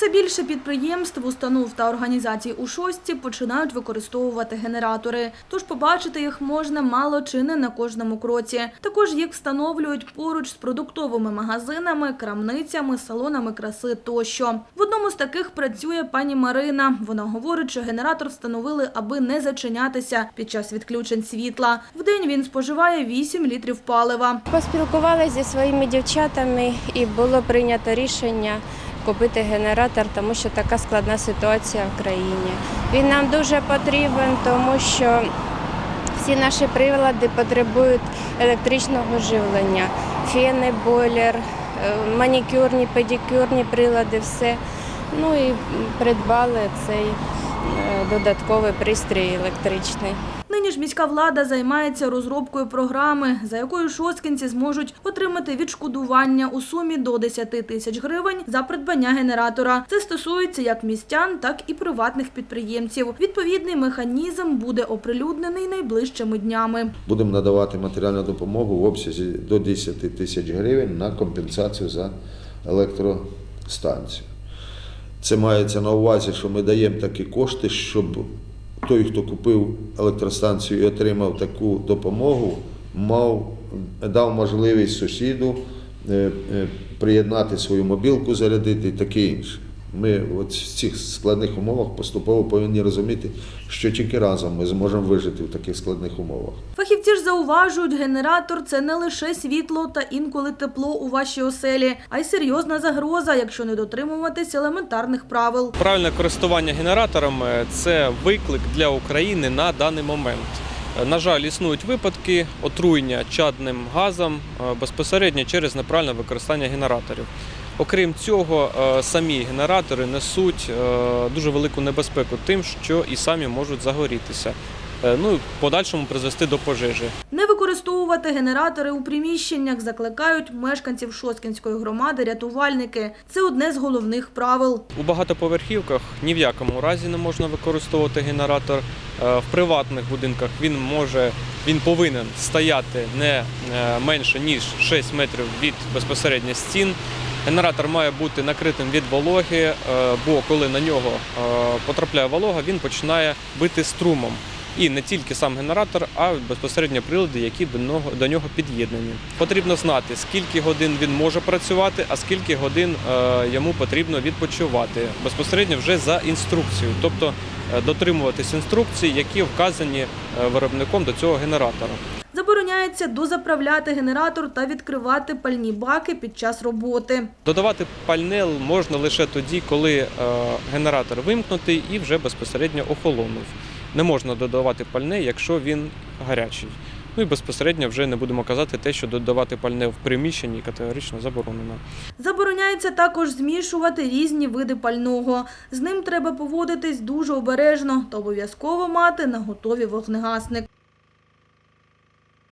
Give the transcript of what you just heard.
Все більше підприємств, установ та організацій у шостці починають використовувати генератори. Тож побачити їх можна мало чи не на кожному кроці. Також їх встановлюють поруч з продуктовими магазинами, крамницями, салонами краси тощо. В одному з таких працює пані Марина. Вона говорить, що генератор встановили, аби не зачинятися під час відключень світла. В день він споживає 8 літрів палива. Поспілкувалися зі своїми дівчатами і було прийнято рішення купити генератор, тому що така складна ситуація в країні. Він нам дуже потрібен, тому що всі наші прилади потребують електричного живлення. Фени, бойлер, е, манікюрні, педикюрні прилади, все. Ну і придбали цей е, додатковий пристрій електричний. Нині ж міська влада займається розробкою програми, за якою шосткинці зможуть отримати відшкодування у сумі до 10 тисяч гривень за придбання генератора. Це стосується як містян, так і приватних підприємців. Відповідний механізм буде оприлюднений найближчими днями. Будемо надавати матеріальну допомогу в обсязі до 10 тисяч гривень на компенсацію за електростанцію. Це мається на увазі, що ми даємо такі кошти, щоб той, хто купив електростанцію і отримав таку допомогу, мав, дав можливість сусіду е, е, приєднати свою мобілку, зарядити і таке інше. Ми от в цих складних умовах поступово повинні розуміти, що тільки разом ми зможемо вижити в таких складних умовах. Зауважують, генератор це не лише світло та інколи тепло у вашій оселі, а й серйозна загроза, якщо не дотримуватись елементарних правил. Правильне користування генераторами це виклик для України на даний момент. На жаль, існують випадки отруєння чадним газом е, безпосередньо через неправильне використання генераторів. Окрім цього, е, самі генератори несуть е, дуже велику небезпеку тим, що і самі можуть загорітися. Е, Ну і в подальшому призвести до пожежі. Не використовувати генератори у приміщеннях закликають мешканців Шосткінської громади рятувальники. Це одне з головних правил. У багатоповерхівках ні в якому разі не можна використовувати генератор. Е, В приватних будинках він може, він повинен стояти не е, менше ніж 6 метрів від безпосередньо стін. Генератор має бути накритим від вологи, бо коли на нього потрапляє волога, він починає бити струмом. І не тільки сам генератор, а й безпосередньо прилади, які до нього, до нього під'єднані. Потрібно знати, скільки годин він може працювати, а скільки годин е, йому потрібно відпочивати безпосередньо вже за інструкцією, тобто е, дотримуватись інструкцій, які вказані е, виробником до цього генератора. Забороняється дозаправляти генератор та відкривати пальні баки під час роботи. Додавати пальне можна лише тоді, коли генератор вимкнутий і вже безпосередньо охолонув. Не можна додавати пальне, якщо він гарячий. Ну і безпосередньо вже не будемо казати те, що додавати пальне в приміщенні категорично заборонено. Забороняється також змішувати різні види пального. З ним треба поводитись дуже обережно та обов'язково мати на готові вогнегасник.